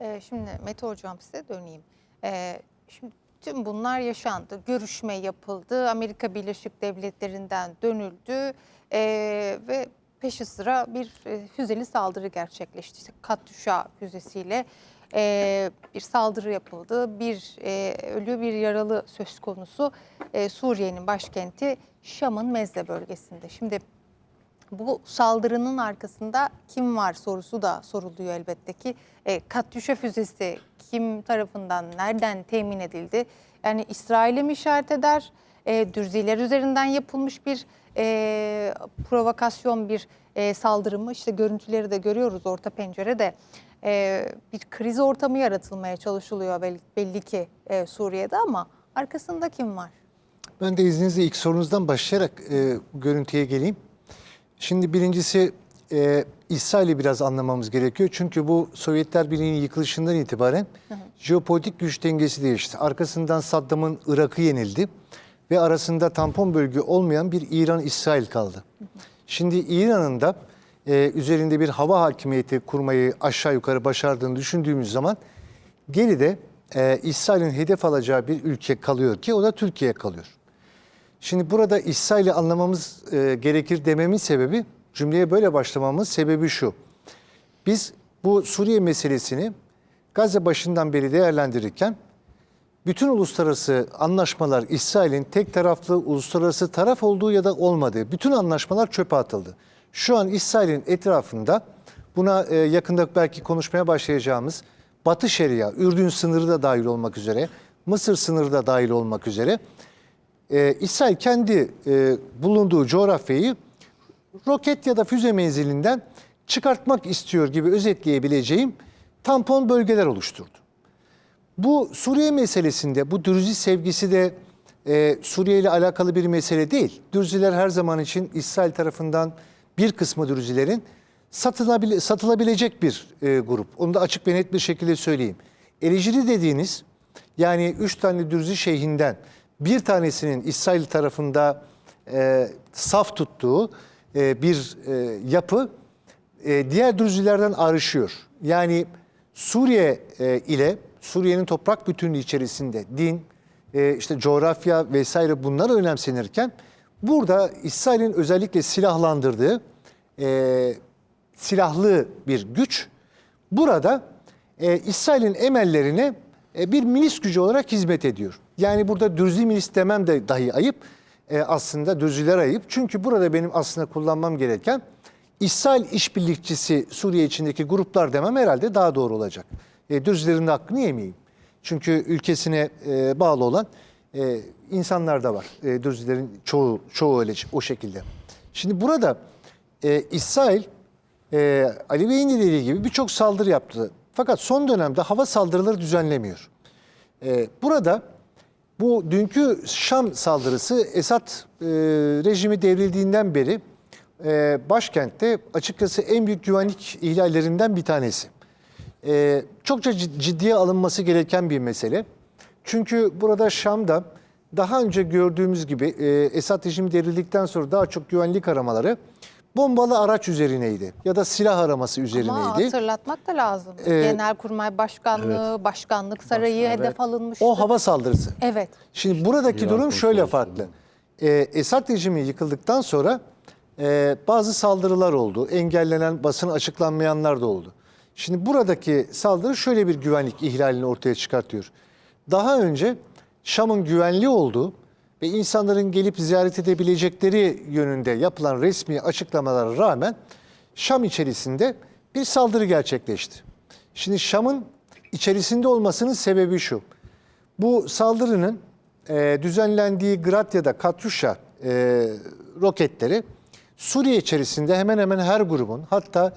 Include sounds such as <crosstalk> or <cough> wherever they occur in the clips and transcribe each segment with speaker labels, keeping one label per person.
Speaker 1: Ee, şimdi Mete Hocam size döneyim. Ee, şimdi tüm bunlar yaşandı. Görüşme yapıldı. Amerika Birleşik Devletleri'nden dönüldü. Ee, ve peşi sıra bir e, füzeli saldırı gerçekleşti. İşte Katyusha füzesiyle e, bir saldırı yapıldı. Bir e, ölü bir yaralı söz konusu E, Suriye'nin başkenti Şam'ın Mezle bölgesinde. Şimdi bu saldırının arkasında kim var sorusu da soruluyor elbette ki. E, Katyusha füzesi kim tarafından, nereden temin edildi? Yani İsrail'e mi işaret eder? E, Dürziler üzerinden yapılmış bir e, provokasyon, bir e, saldırı mı? İşte görüntüleri de görüyoruz orta pencerede. E, bir kriz ortamı yaratılmaya çalışılıyor belli, belli ki e, Suriye'de ama arkasında kim var?
Speaker 2: Ben de izninizle ilk sorunuzdan başlayarak e, görüntüye geleyim. Şimdi birincisi e, İsrail'i biraz anlamamız gerekiyor. Çünkü bu Sovyetler Birliği'nin yıkılışından itibaren jeopolitik güç dengesi değişti. Arkasından Saddam'ın Irak'ı yenildi ve arasında tampon bölge olmayan bir İran-İsrail kaldı. Şimdi İran'ın da e, üzerinde bir hava hakimiyeti kurmayı aşağı yukarı başardığını düşündüğümüz zaman geride e, İsrail'in hedef alacağı bir ülke kalıyor ki o da Türkiye kalıyor. Şimdi burada İsrail'i anlamamız e, gerekir dememin sebebi, cümleye böyle başlamamın sebebi şu. Biz bu Suriye meselesini Gazze başından beri değerlendirirken bütün uluslararası anlaşmalar İsrail'in tek taraflı uluslararası taraf olduğu ya da olmadığı bütün anlaşmalar çöpe atıldı. Şu an İsrail'in etrafında buna e, yakında belki konuşmaya başlayacağımız Batı Şeria, Ürdün sınırı da dahil olmak üzere, Mısır sınırı da dahil olmak üzere e, İsrail kendi e, bulunduğu coğrafyayı roket ya da füze menzilinden çıkartmak istiyor gibi özetleyebileceğim tampon bölgeler oluşturdu. Bu Suriye meselesinde bu Dürzi sevgisi de e, Suriye ile alakalı bir mesele değil. Dürziler her zaman için İsrail tarafından bir kısmı Dürzilerin satılabile, satılabilecek bir e, grup. Onu da açık ve net bir şekilde söyleyeyim. Ericili dediğiniz yani üç tane Dürzi şeyhinden bir tanesinin İsrail tarafında e, saf tuttuğu e, bir e, yapı e, diğer Dürzilerden ayrışıyor. Yani Suriye e, ile Suriye'nin toprak bütünlüğü içerisinde din, e, işte coğrafya vesaire bunlar önemsenirken burada İsrail'in özellikle silahlandırdığı e, silahlı bir güç burada e, İsrail'in emellerine e, bir milis gücü olarak hizmet ediyor. Yani burada dürzi milis demem de dahi ayıp. E, aslında dürziler ayıp. Çünkü burada benim aslında kullanmam gereken İsrail işbirlikçisi Suriye içindeki gruplar demem herhalde daha doğru olacak. E, dürzilerin de hakkını yemeyeyim. Çünkü ülkesine e, bağlı olan e, insanlar da var. E, dürzilerin çoğu, çoğu öyle o şekilde. Şimdi burada e, İsrail e, Ali Bey'in de dediği gibi birçok saldırı yaptı. Fakat son dönemde hava saldırıları düzenlemiyor. E, burada bu dünkü Şam saldırısı Esad e, rejimi devrildiğinden beri e, başkentte açıkçası en büyük güvenlik ihlallerinden bir tanesi. E, çokça cid- ciddiye alınması gereken bir mesele. Çünkü burada Şam'da daha önce gördüğümüz gibi e, Esad rejimi devrildikten sonra daha çok güvenlik aramaları bombalı araç üzerineydi ya da silah araması
Speaker 1: Ama
Speaker 2: üzerineydi.
Speaker 1: hatırlatmak da lazım.
Speaker 2: Ee,
Speaker 1: Genelkurmay Başkanlığı, Başkanlık Sarayı hedef alınmıştı.
Speaker 2: O hava saldırısı.
Speaker 1: Evet.
Speaker 2: Şimdi buradaki
Speaker 3: İran
Speaker 2: durum şöyle farklı. Ee, Esad rejimi yıkıldıktan sonra e, bazı saldırılar oldu. Engellenen, basın açıklanmayanlar da oldu. Şimdi buradaki saldırı şöyle bir güvenlik ihlalini ortaya çıkartıyor. Daha önce Şam'ın güvenli olduğu ve insanların gelip ziyaret edebilecekleri yönünde yapılan resmi açıklamalara rağmen Şam içerisinde bir saldırı gerçekleşti. Şimdi Şam'ın içerisinde olmasının sebebi şu. Bu saldırının e, düzenlendiği Grad ya e, roketleri Suriye içerisinde hemen hemen her grubun hatta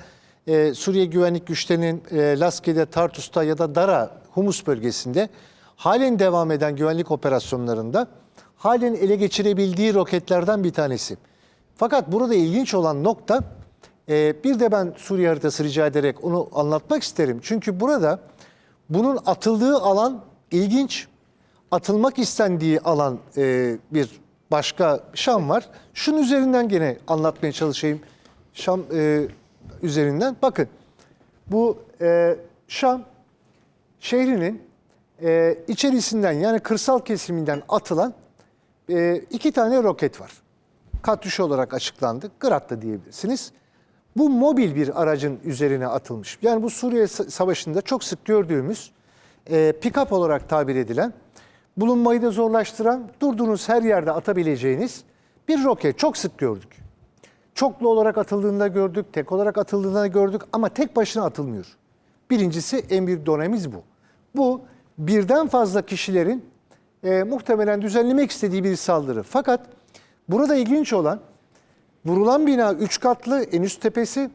Speaker 2: e, Suriye güvenlik güçlerinin e, Laski'de, Tartus'ta ya da Dara, Humus bölgesinde halen devam eden güvenlik operasyonlarında halen ele geçirebildiği roketlerden bir tanesi. Fakat burada ilginç olan nokta e, bir de ben Suriye haritası rica ederek onu anlatmak isterim. Çünkü burada bunun atıldığı alan ilginç. Atılmak istendiği alan e, bir başka Şam var. Şunun üzerinden gene anlatmaya çalışayım. Şam e, üzerinden. Bakın bu e, Şam şehrinin e, içerisinden yani kırsal kesiminden atılan e, iki tane roket var. Katyüş olarak açıklandı. Grad da diyebilirsiniz. Bu mobil bir aracın üzerine atılmış. Yani bu Suriye Sa- Savaşı'nda çok sık gördüğümüz e, pick-up olarak tabir edilen, bulunmayı da zorlaştıran, durduğunuz her yerde atabileceğiniz bir roket. Çok sık gördük. Çoklu olarak atıldığında gördük, tek olarak atıldığında gördük ama tek başına atılmıyor. Birincisi en büyük donemiz bu. Bu birden fazla kişilerin e, muhtemelen düzenlemek istediği bir saldırı. Fakat burada ilginç olan vurulan bina 3 katlı en üst tepesi.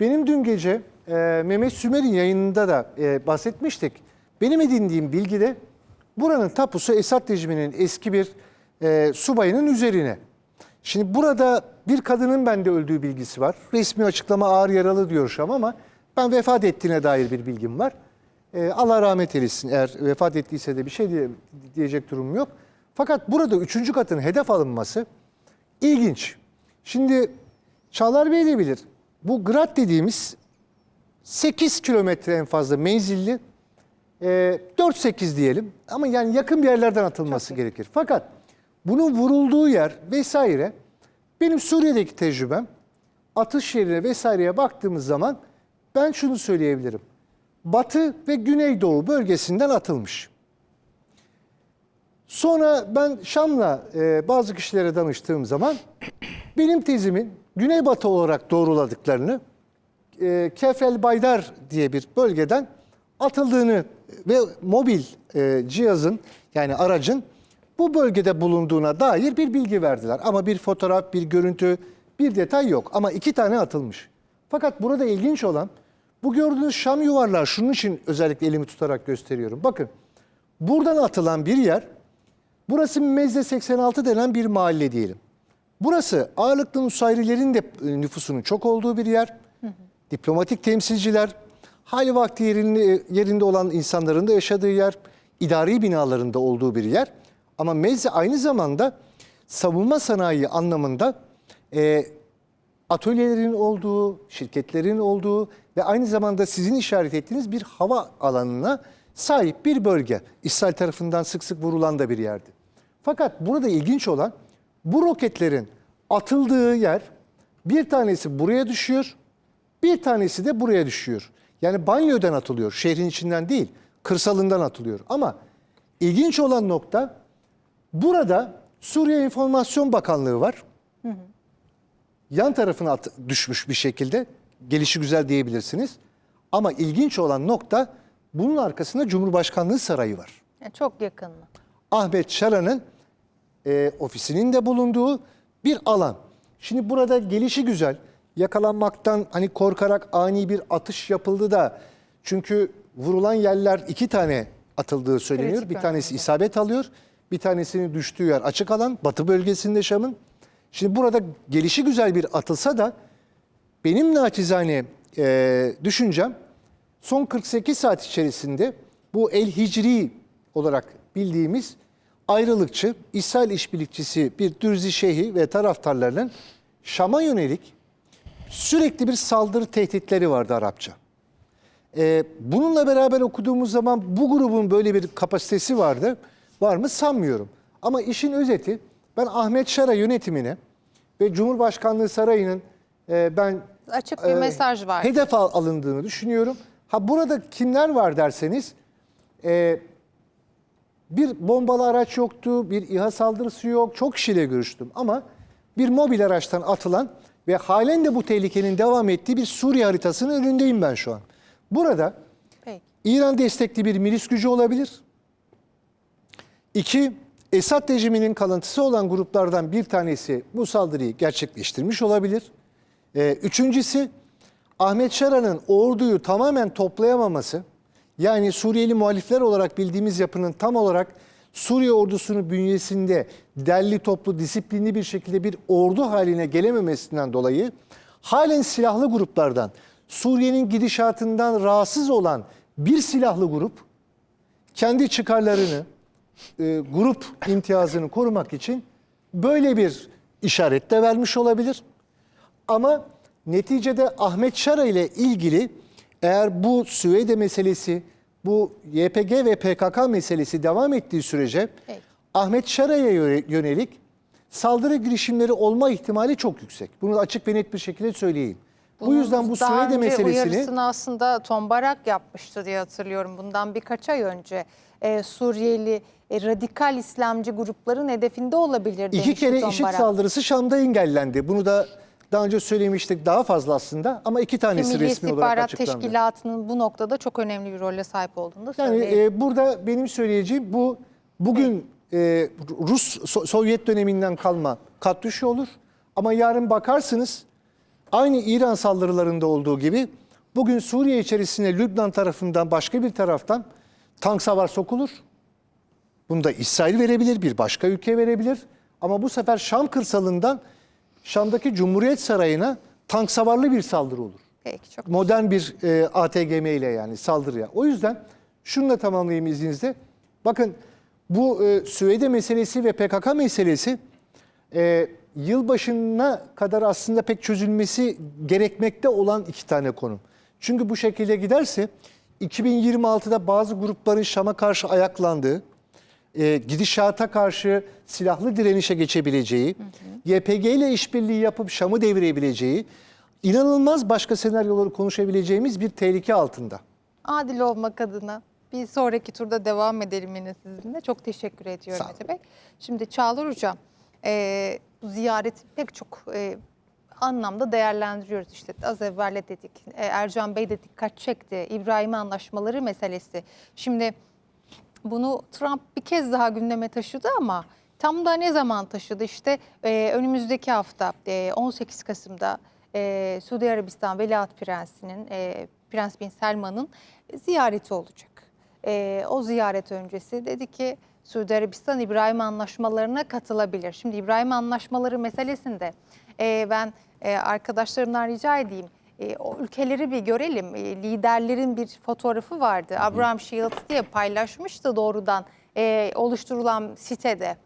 Speaker 2: Benim dün gece e, Mehmet Sümer'in yayınında da e, bahsetmiştik. Benim edindiğim bilgide buranın tapusu Esad rejiminin eski bir e, subayının üzerine. Şimdi burada bir kadının bende öldüğü bilgisi var. Resmi açıklama ağır yaralı diyor Şam ama ben vefat ettiğine dair bir bilgim var. Ee, Allah rahmet eylesin eğer vefat ettiyse de bir şey diye, diyecek durumum yok. Fakat burada üçüncü katın hedef alınması ilginç. Şimdi Çağlar Bey de bilir. Bu Grad dediğimiz 8 kilometre en fazla menzilli e, 4-8 diyelim ama yani yakın bir yerlerden atılması gerekir. Fakat bunun vurulduğu yer vesaire benim Suriye'deki tecrübem atış yerine vesaireye baktığımız zaman ben şunu söyleyebilirim. Batı ve Güneydoğu bölgesinden atılmış. Sonra ben Şam'la e, bazı kişilere danıştığım zaman <clears throat> benim tezimin Güneybatı olarak doğruladıklarını e, Kefel Baydar diye bir bölgeden atıldığını ve mobil e, cihazın yani aracın bu bölgede bulunduğuna dair bir bilgi verdiler. Ama bir fotoğraf, bir görüntü, bir detay yok. Ama iki tane atılmış. Fakat burada ilginç olan bu gördüğünüz Şam yuvarlar şunun için özellikle elimi tutarak gösteriyorum. Bakın buradan atılan bir yer Burası Mezde 86 denen bir mahalle diyelim. Burası ağırlıklı Nusayrilerin de e, nüfusunun çok olduğu bir yer. Diplomatik temsilciler, hali vakti yerinde, yerinde olan insanların da yaşadığı yer, idari binalarında olduğu bir yer. Ama Mezde aynı zamanda savunma sanayi anlamında e, atölyelerin olduğu, şirketlerin olduğu ve aynı zamanda sizin işaret ettiğiniz bir hava alanına sahip bir bölge. İsrail tarafından sık sık vurulan da bir yerdi. Fakat burada ilginç olan bu roketlerin atıldığı yer bir tanesi buraya düşüyor, bir tanesi de buraya düşüyor. Yani banyodan atılıyor, şehrin içinden değil, kırsalından atılıyor. Ama ilginç olan nokta burada Suriye İnformasyon Bakanlığı var yan tarafına at- düşmüş bir şekilde. Gelişi güzel diyebilirsiniz. Ama ilginç olan nokta bunun arkasında Cumhurbaşkanlığı Sarayı var.
Speaker 1: Yani çok yakın mı?
Speaker 2: Ahmet Şaran'ın e, ofisinin de bulunduğu bir alan. Şimdi burada gelişi güzel. Yakalanmaktan hani korkarak ani bir atış yapıldı da çünkü vurulan yerler iki tane atıldığı söyleniyor.
Speaker 1: Kritik
Speaker 2: bir tanesi
Speaker 1: önemli.
Speaker 2: isabet alıyor. Bir tanesinin düştüğü yer açık alan. Batı bölgesinde Şam'ın. Şimdi burada gelişi güzel bir atılsa da benim naçizane e, düşüncem son 48 saat içerisinde bu El Hicri olarak bildiğimiz ayrılıkçı, İsrail işbirlikçisi bir Dürzi Şeyhi ve taraftarlarının Şam'a yönelik sürekli bir saldırı tehditleri vardı Arapça. Ee, bununla beraber okuduğumuz zaman bu grubun böyle bir kapasitesi vardı. Var mı sanmıyorum. Ama işin özeti ben Ahmet Şara yönetimine ve Cumhurbaşkanlığı Sarayı'nın e, ben
Speaker 1: Açık bir
Speaker 2: e,
Speaker 1: mesaj var.
Speaker 2: hedef al- alındığını düşünüyorum. Ha burada kimler var derseniz e, bir bombalı araç yoktu, bir İHA saldırısı yok. Çok kişiyle görüştüm ama bir mobil araçtan atılan ve halen de bu tehlikenin devam ettiği bir Suriye haritasının önündeyim ben şu an. Burada
Speaker 1: Peki.
Speaker 2: İran destekli bir milis gücü olabilir. İki, Esad rejiminin kalıntısı olan gruplardan bir tanesi bu saldırıyı gerçekleştirmiş olabilir. Ee, üçüncüsü, Ahmet Şara'nın orduyu tamamen toplayamaması, yani Suriyeli muhalifler olarak bildiğimiz yapının tam olarak Suriye ordusunun bünyesinde derli toplu, disiplinli bir şekilde bir ordu haline gelememesinden dolayı halen silahlı gruplardan, Suriye'nin gidişatından rahatsız olan bir silahlı grup, kendi çıkarlarını, e, grup imtiyazını korumak için böyle bir işaret de vermiş olabilir. Ama neticede Ahmet Şara ile ilgili eğer bu Süveyde meselesi bu YPG ve PKK meselesi devam ettiği sürece
Speaker 1: Peki.
Speaker 2: Ahmet Şara'ya yö- yönelik saldırı girişimleri olma ihtimali çok yüksek. Bunu açık ve net bir şekilde söyleyeyim. Bu
Speaker 1: Bunun
Speaker 2: yüzden bu
Speaker 1: daha
Speaker 2: Suriye'de
Speaker 1: önce
Speaker 2: meselesini
Speaker 1: uyarısını aslında Tom Barak yapmıştı diye hatırlıyorum. Bundan birkaç ay önce e, Suriyeli e, radikal İslamcı grupların hedefinde olabilir
Speaker 2: iki
Speaker 1: demişti
Speaker 2: kere
Speaker 1: Tom
Speaker 2: IŞİD
Speaker 1: Barak.
Speaker 2: saldırısı Şam'da engellendi. Bunu da daha önce söylemiştik daha fazla aslında ama iki
Speaker 1: Ki
Speaker 2: tanesi
Speaker 1: Milli
Speaker 2: resmi olarak
Speaker 1: İstihbarat
Speaker 2: açıklandı.
Speaker 1: Teşkilatı'nın bu noktada çok önemli bir role sahip olduğunu da
Speaker 2: Yani e, burada benim söyleyeceğim bu bugün e, Rus So- Sovyet döneminden kalma katyuşu olur. Ama yarın bakarsınız aynı İran saldırılarında olduğu gibi bugün Suriye içerisine Lübnan tarafından başka bir taraftan tank savar sokulur. Bunu da İsrail verebilir, bir başka ülke verebilir. Ama bu sefer Şam kırsalından Şam'daki Cumhuriyet Sarayı'na tank savarlı bir saldırı olur
Speaker 1: Peki çok
Speaker 2: modern bir e, ATGM ile yani saldırıya. O yüzden şunu da tamamlayayım izninizle. Bakın bu e, Süveyde meselesi ve PKK meselesi e, yılbaşına kadar aslında pek çözülmesi gerekmekte olan iki tane konu. Çünkü bu şekilde giderse 2026'da bazı grupların Şam'a karşı ayaklandığı, e, gidişata karşı silahlı direnişe geçebileceği, YPG ile işbirliği yapıp Şam'ı devirebileceği, inanılmaz başka senaryoları konuşabileceğimiz bir tehlike altında.
Speaker 1: adil olmak adına bir sonraki turda devam edelim yine sizinle. Çok teşekkür ediyorum. Mete Bey. Şimdi Çağlar Hocam, e, bu ziyareti pek çok e, anlamda değerlendiriyoruz. İşte az evvel de dedik, e, Ercan Bey de dikkat çekti. İbrahim anlaşmaları meselesi. Şimdi bunu Trump bir kez daha gündeme taşıdı ama tam da ne zaman taşıdı? İşte e, önümüzdeki hafta e, 18 Kasım'da e, Suudi Arabistan Veliaht Prensi'nin, e, Prens Bin Selman'ın ziyareti olacak. E, o ziyaret öncesi dedi ki Suudi Arabistan İbrahim anlaşmalarına katılabilir. Şimdi İbrahim anlaşmaları meselesinde e, ben e, arkadaşlarımdan rica edeyim. E, o ülkeleri bir görelim. E, liderlerin bir fotoğrafı vardı. Abraham Shields diye paylaşmıştı doğrudan e, oluşturulan sitede.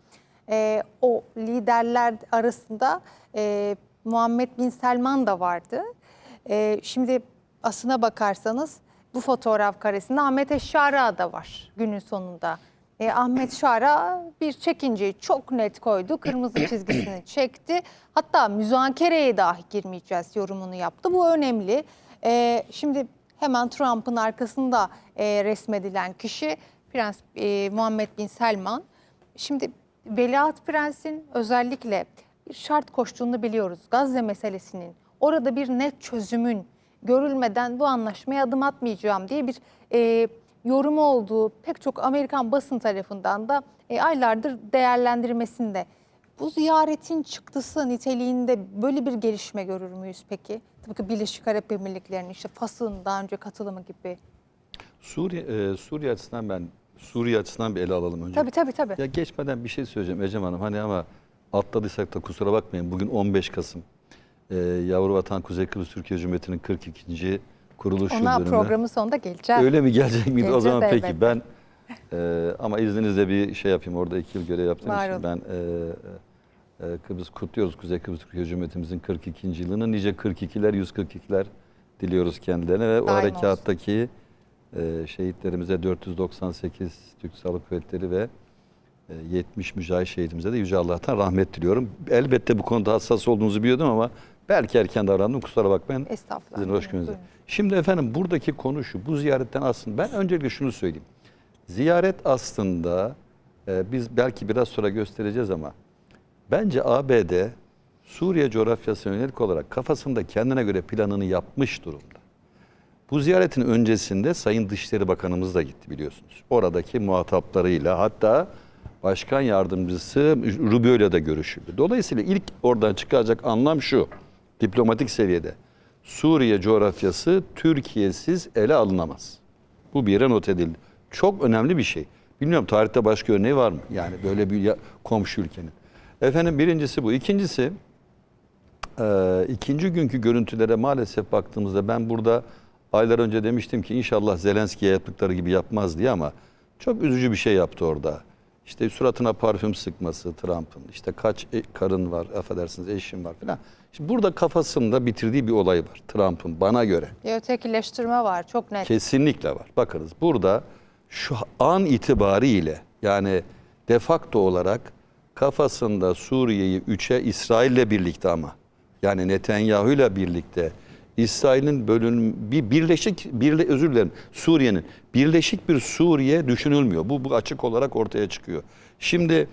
Speaker 1: E, o liderler arasında e, Muhammed Bin Selman da vardı. E, şimdi aslına bakarsanız bu fotoğraf karesinde Ahmet Eşşara da var günün sonunda. E, Ahmet Şara bir çekinceyi çok net koydu. Kırmızı <clears throat> çizgisini çekti. Hatta müzakereye dahi girmeyeceğiz yorumunu yaptı. Bu önemli. E, şimdi hemen Trump'ın arkasında e, resmedilen kişi Prens e, Muhammed Bin Selman. Şimdi Veliaht Prens'in özellikle bir şart koştuğunu biliyoruz. Gazze meselesinin orada bir net çözümün görülmeden bu anlaşmaya adım atmayacağım diye bir e, yorumu olduğu pek çok Amerikan basın tarafından da e, aylardır değerlendirmesinde. Bu ziyaretin çıktısı niteliğinde böyle bir gelişme görür müyüz peki? Tıpkı Birleşik Arap Emirlikleri'nin işte Fas'ın daha önce katılımı gibi.
Speaker 3: Suriye, e, Suriye açısından ben Suriye açısından bir ele alalım önce.
Speaker 1: Tabii tabii tabii.
Speaker 3: Ya geçmeden bir şey söyleyeceğim Ecem Hanım. Hani ama atladıysak da kusura bakmayın. Bugün 15 Kasım. E, Yavru Vatan Kuzey Kıbrıs Türkiye Cumhuriyeti'nin 42. kuruluş yıl
Speaker 1: Ona
Speaker 3: dönümü.
Speaker 1: programın sonunda geleceğiz.
Speaker 3: Öyle mi gelecek miydi? o
Speaker 1: Geleceğiz
Speaker 3: zaman
Speaker 1: elbette.
Speaker 3: peki ben e, ama izninizle bir şey yapayım. Orada iki yıl görev yaptığım
Speaker 1: Var
Speaker 3: için
Speaker 1: olun.
Speaker 3: ben e, e, Kıbrıs kutluyoruz. Kuzey Kıbrıs Türkiye Cumhuriyetimizin 42. yılını. Nice 42'ler, 142'ler diliyoruz kendilerine ve o
Speaker 1: Daim olsun.
Speaker 3: harekattaki e, şehitlerimize 498 Türk Silahlı Kuvvetleri ve e, 70 mücahit şehidimize de Yüce Allah'tan rahmet diliyorum. Elbette bu konuda hassas olduğunuzu biliyordum ama belki erken davrandım. Kusura bakmayın.
Speaker 1: Estağfurullah.
Speaker 3: Sizin hoş gününüzde.
Speaker 1: Buyurun.
Speaker 3: Şimdi efendim buradaki konu şu. Bu ziyaretten aslında ben öncelikle şunu söyleyeyim. Ziyaret aslında e, biz belki biraz sonra göstereceğiz ama bence ABD Suriye coğrafyasına yönelik olarak kafasında kendine göre planını yapmış durumda. Bu ziyaretin öncesinde Sayın Dışişleri Bakanımız da gitti biliyorsunuz. Oradaki muhataplarıyla hatta Başkan Yardımcısı Rubio ile de görüşüldü. Dolayısıyla ilk oradan çıkacak anlam şu. Diplomatik seviyede. Suriye coğrafyası Türkiye'siz ele alınamaz. Bu bir yere not edildi. Çok önemli bir şey. Bilmiyorum tarihte başka örneği var mı? Yani böyle bir ya- komşu ülkenin. Efendim birincisi bu. İkincisi ee, ikinci günkü görüntülere maalesef baktığımızda ben burada aylar önce demiştim ki inşallah Zelenski'ye yaptıkları gibi yapmaz diye ama çok üzücü bir şey yaptı orada. İşte suratına parfüm sıkması Trump'ın, işte kaç e- karın var, affedersiniz eşim var falan. Şimdi burada kafasında bitirdiği bir olay var Trump'ın bana göre.
Speaker 1: Bir ötekileştirme var çok net.
Speaker 3: Kesinlikle var. Bakınız burada şu an itibariyle yani defakto olarak kafasında Suriye'yi üçe İsrail'le birlikte ama yani Netanyahu ile birlikte İsrail'in bölün bir birleşik birle, özür dilerim Suriye'nin birleşik bir Suriye düşünülmüyor. Bu, bu açık olarak ortaya çıkıyor. Şimdi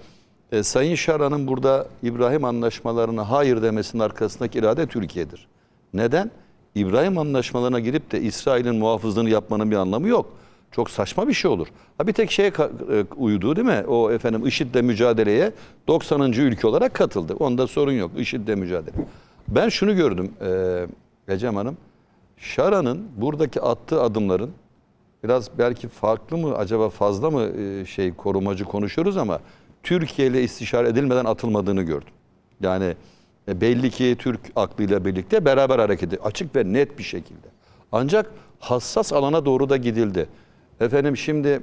Speaker 3: e, Sayın Şara'nın burada İbrahim anlaşmalarına hayır demesinin arkasındaki irade Türkiye'dir. Neden? İbrahim anlaşmalarına girip de İsrail'in muhafızlığını yapmanın bir anlamı yok. Çok saçma bir şey olur. Ha bir tek şeye e, uydu değil mi? O efendim IŞİD'le mücadeleye 90. ülke olarak katıldı. Onda sorun yok. IŞİD'le mücadele. Ben şunu gördüm e, Ecem Hanım. Şara'nın buradaki attığı adımların biraz belki farklı mı acaba fazla mı e, şey korumacı konuşuyoruz ama Türkiye ile istişare edilmeden atılmadığını gördüm. Yani e, belli ki Türk aklıyla birlikte beraber hareket. Açık ve net bir şekilde. Ancak hassas alana doğru da gidildi. Efendim şimdi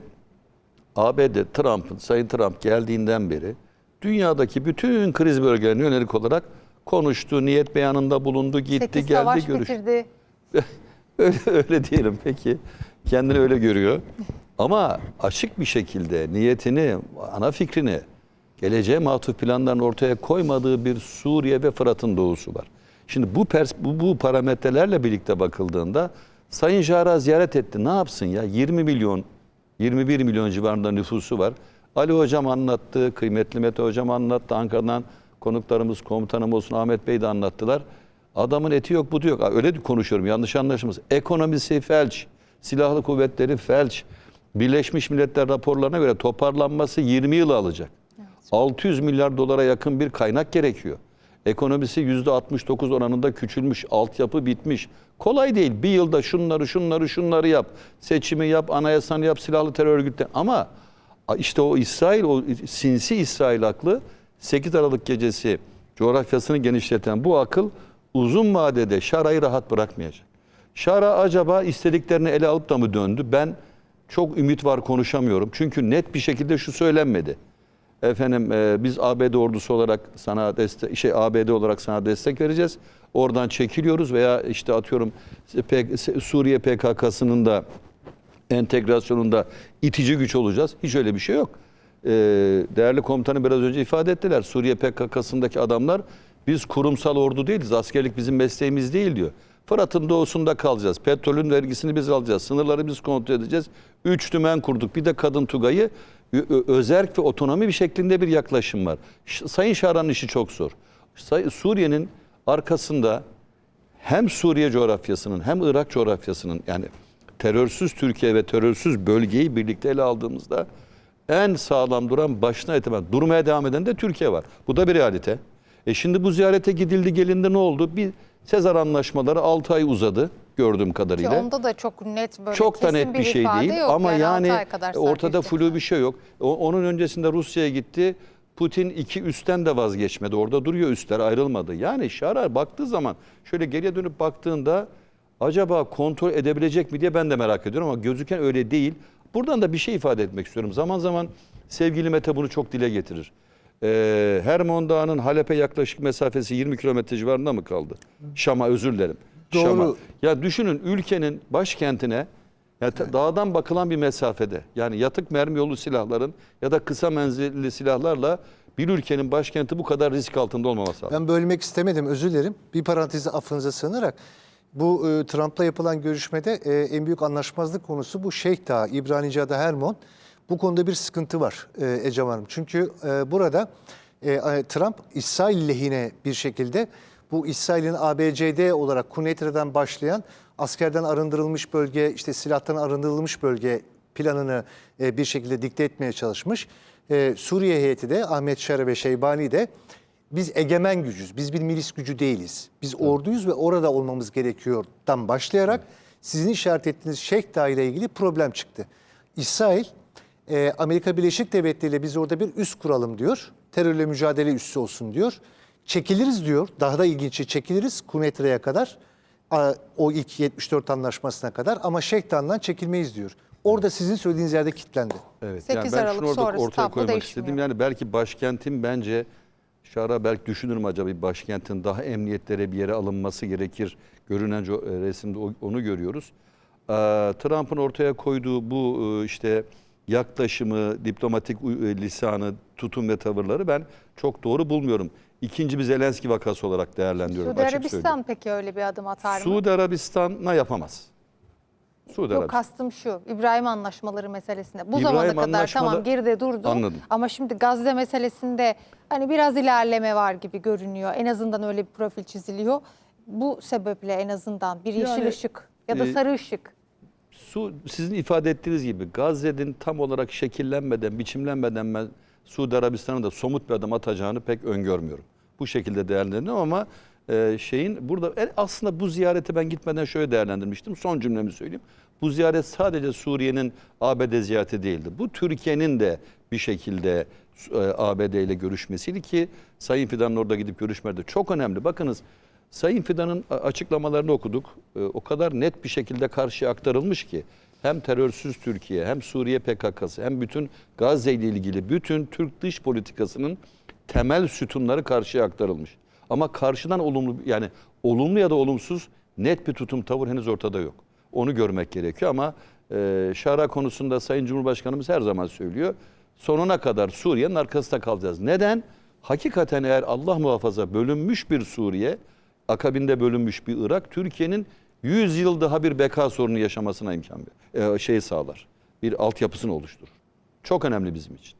Speaker 3: ABD Trump'ın, Sayın Trump geldiğinden beri dünyadaki bütün kriz bölgelerine yönelik olarak konuştu, niyet beyanında bulundu, gitti,
Speaker 1: Sekiz
Speaker 3: geldi, görüştü. <laughs> öyle, öyle diyelim peki. Kendini öyle görüyor. Ama açık bir şekilde niyetini, ana fikrini, geleceğe matuf planlarını ortaya koymadığı bir Suriye ve Fırat'ın doğusu var. Şimdi bu, pers bu, bu parametrelerle birlikte bakıldığında Sayın Jara ziyaret etti. Ne yapsın ya? 20 milyon, 21 milyon civarında nüfusu var. Ali Hocam anlattı, kıymetli Mete Hocam anlattı. Ankara'dan konuklarımız, komutanım olsun Ahmet Bey de anlattılar. Adamın eti yok, budu yok. Öyle konuşuyorum, yanlış anlaşılmasın. Ekonomisi felç, silahlı kuvvetleri felç. Birleşmiş Milletler raporlarına göre toparlanması 20 yıl alacak. 600 milyar dolara yakın bir kaynak gerekiyor. Ekonomisi %69 oranında küçülmüş, altyapı bitmiş. Kolay değil. Bir yılda şunları, şunları, şunları yap. Seçimi yap, anayasanı yap, silahlı terör örgütleri. Ama işte o İsrail, o sinsi İsrail aklı 8 Aralık gecesi coğrafyasını genişleten bu akıl uzun vadede Şara'yı rahat bırakmayacak. Şara acaba istediklerini ele alıp da mı döndü? Ben çok ümit var konuşamıyorum. Çünkü net bir şekilde şu söylenmedi. Efendim e, biz ABD ordusu olarak sana destek şey ABD olarak sana destek vereceğiz. Oradan çekiliyoruz veya işte atıyorum P- Suriye PKK'sının da entegrasyonunda itici güç olacağız. Hiç öyle bir şey yok. Ee, değerli komutanı biraz önce ifade ettiler. Suriye PKK'sındaki adamlar biz kurumsal ordu değiliz. Askerlik bizim mesleğimiz değil diyor. Fırat'ın doğusunda kalacağız. Petrolün vergisini biz alacağız. Sınırları biz kontrol edeceğiz. Üç dümen kurduk. Bir de kadın tugayı özerk ve otonomi bir şeklinde bir yaklaşım var. Sayın Şaran'ın işi çok zor. Suriye'nin arkasında hem Suriye coğrafyasının hem Irak coğrafyasının yani terörsüz Türkiye ve terörsüz bölgeyi birlikte ele aldığımızda en sağlam duran başına itibaren durmaya devam eden de Türkiye var. Bu da bir realite. E şimdi bu ziyarete gidildi gelindi ne oldu? Bir Sezar anlaşmaları 6 ay uzadı gördüğüm
Speaker 1: Ki
Speaker 3: kadarıyla.
Speaker 1: onda da çok net böyle
Speaker 3: Çok da net bir şey
Speaker 1: ifade
Speaker 3: değil
Speaker 1: yok.
Speaker 3: ama yani,
Speaker 1: kadar
Speaker 3: ortada flu bir şey yok. O- onun öncesinde Rusya'ya gitti. Putin iki üstten de vazgeçmedi. Orada duruyor üstler ayrılmadı. Yani Şarar baktığı zaman şöyle geriye dönüp baktığında acaba kontrol edebilecek mi diye ben de merak ediyorum ama gözüken öyle değil. Buradan da bir şey ifade etmek istiyorum. Zaman zaman sevgili Mete bunu çok dile getirir. Ee, Hermon Dağı'nın Halep'e yaklaşık mesafesi 20 kilometre civarında mı kaldı? Şam'a özür dilerim.
Speaker 2: Doğru.
Speaker 3: Şam'a. Ya düşünün ülkenin başkentine ya ta- dağdan bakılan bir mesafede yani yatık mermi yolu silahların ya da kısa menzilli silahlarla bir ülkenin başkenti bu kadar risk altında olmaması lazım.
Speaker 2: Ben bölmek istemedim özür dilerim. Bir parantezi affınıza sığınarak. Bu e, Trump'la yapılan görüşmede e, en büyük anlaşmazlık konusu bu Şeyh Dağı, İbranice'de Hermon. Bu konuda bir sıkıntı var e, Ecem Hanım. Çünkü e, burada e, Trump İsrail lehine bir şekilde bu İsrail'in ABCD olarak Kuneytre'den başlayan askerden arındırılmış bölge, işte silahtan arındırılmış bölge planını e, bir şekilde dikte etmeye çalışmış. E, Suriye heyeti de Ahmet Şara ve Şeybani de biz egemen gücüz, biz bir milis gücü değiliz. Biz orduyuz ve orada olmamız gerekiyordan başlayarak sizin işaret ettiğiniz Şeyh Dağı ile ilgili problem çıktı. İsrail, e, Amerika Birleşik Devletleri ile biz orada bir üs kuralım diyor. Terörle mücadele üssü olsun diyor. Çekiliriz diyor. Daha da ilginçi çekiliriz Kuneytre'ye kadar. A- O ilk 74 anlaşmasına kadar ama Şeyh Dağı'ndan çekilmeyiz diyor. orada sizin söylediğiniz yerde kilitlendi.
Speaker 3: Evet.
Speaker 1: 8
Speaker 3: ben
Speaker 1: Aralık
Speaker 3: şunu orada
Speaker 1: sonrası
Speaker 3: ortaya
Speaker 1: tablo
Speaker 3: koymak
Speaker 1: değişmiyor.
Speaker 3: istedim. Yani belki başkentin bence Şara belki düşünür mü acaba bir başkentin daha emniyetlere bir yere alınması gerekir. Görünen e, resimde onu görüyoruz. Ee, Trump'ın ortaya koyduğu bu e, işte yaklaşımı, diplomatik e, lisanı, tutum ve tavırları ben çok doğru bulmuyorum. İkinci bir Zelenski vakası olarak değerlendiriyorum.
Speaker 1: Suudi
Speaker 3: açık
Speaker 1: Arabistan
Speaker 3: söyleyeyim.
Speaker 1: peki öyle bir adım atar mı?
Speaker 3: Suudi Arabistan'a yapamaz. Suudi
Speaker 1: Yok
Speaker 3: Arabistan.
Speaker 1: kastım şu İbrahim anlaşmaları meselesinde. Bu
Speaker 3: İbrahim
Speaker 1: zamana kadar
Speaker 3: anlaşmalı-
Speaker 1: tamam geride durdu.
Speaker 3: Anladım.
Speaker 1: Ama şimdi Gazze meselesinde hani biraz ilerleme var gibi görünüyor. En azından öyle bir profil çiziliyor. Bu sebeple en azından bir yeşil
Speaker 3: Yani,
Speaker 1: ışık ya da
Speaker 3: e,
Speaker 1: sarı ışık.
Speaker 3: Su sizin ifade ettiğiniz gibi Gazze'nin tam olarak şekillenmeden, biçimlenmeden ben Suudi Arabistan'ın da somut bir adım atacağını pek öngörmüyorum. Bu şekilde değerlendiriyorum ama e, şeyin burada e, aslında bu ziyareti ben gitmeden şöyle değerlendirmiştim. Son cümlemi söyleyeyim. Bu ziyaret sadece Suriye'nin ABD ziyareti değildi. Bu Türkiye'nin de bir şekilde e, ABD ile görüşmesiydi ki Sayın Fidan'ın orada gidip görüşmeleri de çok önemli. Bakınız Sayın Fidan'ın açıklamalarını okuduk. E, O kadar net bir şekilde karşıya aktarılmış ki hem terörsüz Türkiye hem Suriye PKK'sı hem bütün Gazze ile ilgili bütün Türk dış politikasının temel sütunları karşıya aktarılmış. Ama karşıdan olumlu yani olumlu ya da olumsuz net bir tutum tavır henüz ortada yok. Onu görmek gerekiyor ama e, Şara konusunda Sayın Cumhurbaşkanımız her zaman söylüyor. Sonuna kadar Suriye'nin arkasında kalacağız. Neden? Hakikaten eğer Allah muhafaza bölünmüş bir Suriye, akabinde bölünmüş bir Irak, Türkiye'nin 100 yıl daha bir beka sorunu yaşamasına imkan e, şey sağlar. Bir altyapısını oluşturur. Çok önemli bizim için.